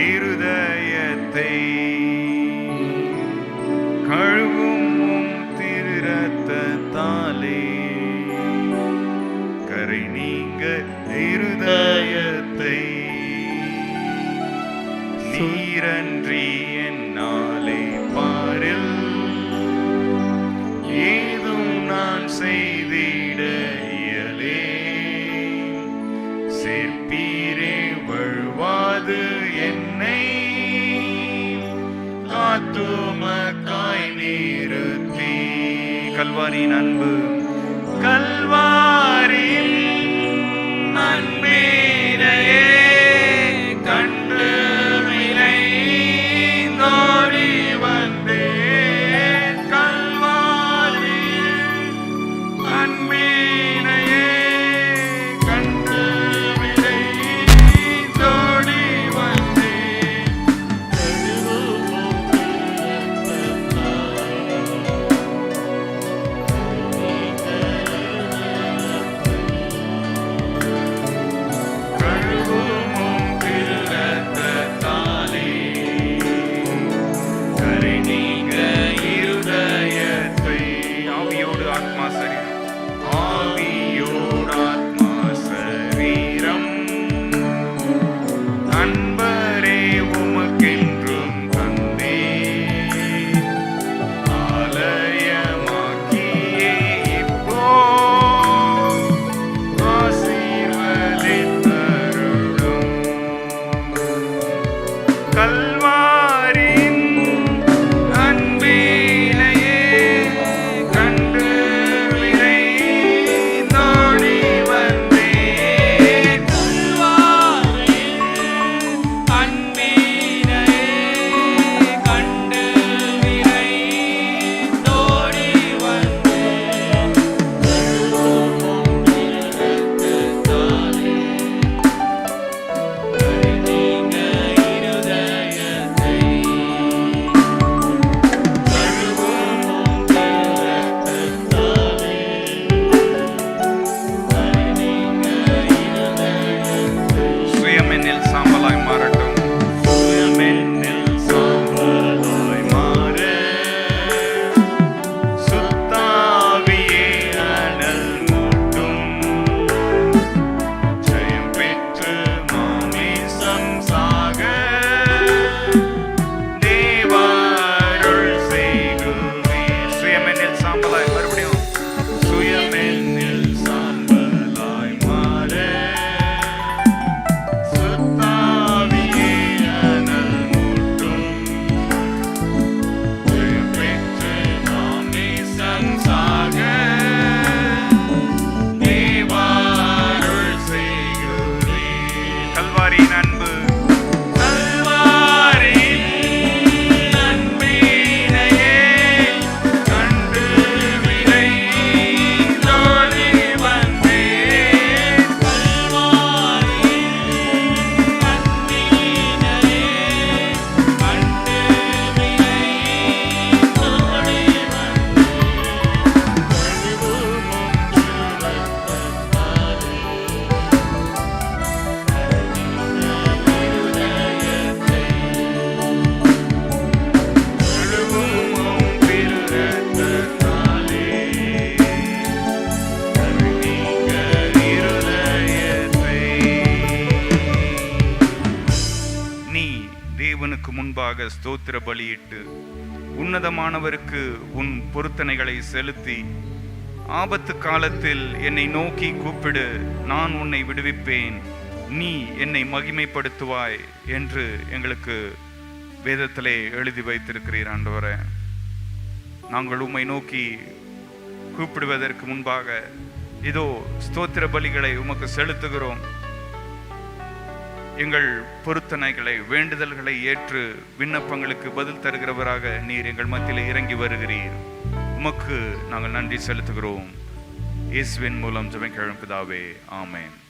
இருதயத்தை கழுவும் திருரத்தாலே கரை நீங்க இருதயத்தை நீரன்றி என்னாலே பாரில். ஏதும் நான் செய்திட இயலே. சேர்ப்பீரே வழுவாது. உமக்காய் நிறுத்தி கல்வாரியின் அன்பு. கல்வாரியில் alma. முன்பாக ஸ்தோத்திர பலியிட்டு உன்னதமானவருக்கு உன் பொருத்தனைகளை செலுத்தி ஆபத்து காலத்தில் என்னை நோக்கி கூப்பிடு நான் உன்னை விடுவிப்பேன். நீ என்னை மகிமைப்படுத்துவாய் என்று எங்களுக்கு வேதத்திலே எழுதி வைத்திருக்கிறீர் ஆண்டவரே. நாங்கள் உம்மை நோக்கி கூப்பிடுவதற்கு முன்பாக இதோ ஸ்தோத்திர பலிகளை உமக்கு செலுத்துகிறோம். எங்கள் பொருத்தனைகளை வேண்டுதல்களை ஏற்று விண்ணப்பங்களுக்கு பதில் தருகிறவராக நீர் எங்கள் மத்தியில் இறங்கி வருகிறீர். உமக்கு நாங்கள் நன்றி செலுத்துகிறோம். இயேசுவின் மூலம் ஜெபம் பிதாவே. ஆமேன்.